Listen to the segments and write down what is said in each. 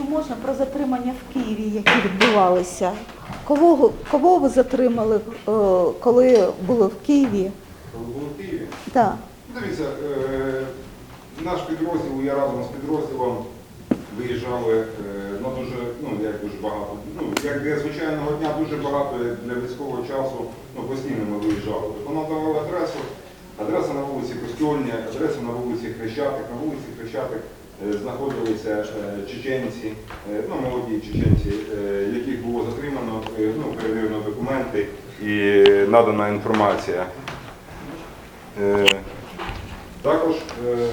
якщо можна, про затримання в Києві, які відбувалися. Кого, кого ви затримали, е, коли були в Києві? Коли були в Києві. Так. Дивіться, е, наш підрозділ, я разом з підрозділом виїжджали е, на дуже, ну як дуже багато, ну як для звичайного дня дуже багато, як для військового часу, ну постійно ми виїжджали. Тобто нам давали адресу, адреса на вулиці Костюльня, адреса на вулиці Хрещатик, на вулиці Хрещатик знаходилися е, чеченці, е, ну молоді чеченці, е, яких було затримано, е, ну перевірено документи і надана інформація. Е, Також, е,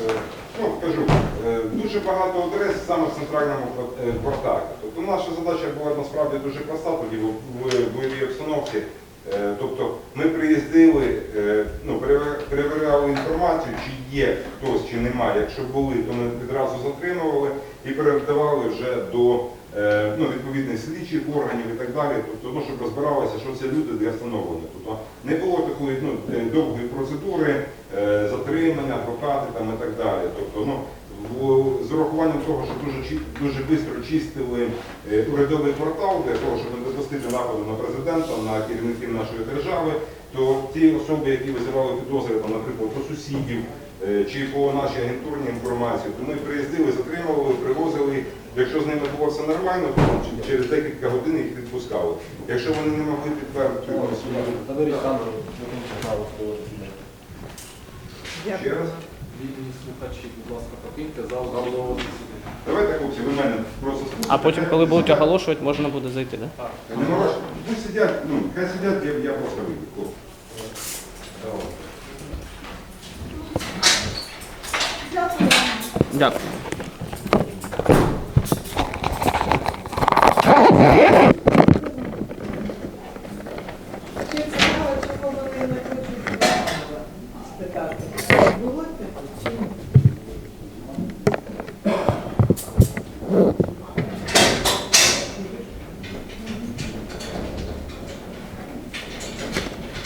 ну, кажу, е, дуже багато адрес саме в центральному е, кварталі. Тобто наша задача була насправді дуже проста тоді в бойовій обстановці. Е, Тобто ми приїздили, е, ну, перевіряли інформацію, чи є хтось, чи немає. Якщо були, то ми відразу затримували і передавали вже до е, ну, відповідних слідчих органів і так далі. Тобто, ну, щоб розбиралися, що це люди для встановлення. Тобто не було такої ну, довгої процедури, затримання, адвокати там і так далі. Тобто, ну, з урахуванням того, що дуже, дуже швидко чистили урядовий квартал для того, щоб нападу на президента, на керівників нашої держави, то ті особи, які визивали підозри, там, наприклад, по сусідів е, чи по нашій агентурній інформації, то ми приїздили, затримували, привозили. Якщо з ними було все нормально, то через декілька годин їх відпускали. Якщо вони не могли підтвердити засідання. ще раз. Вільні слухачі, будь ласка, покиньте зал судового засідання. Давайте, хлопці, ви мене просто слухайте. А потім, коли будуть оголошувати, можна буде зайти, так? Да? Сидять, ну, хай сидять, я, я просто вийду. Дякую. Було таке чи ні?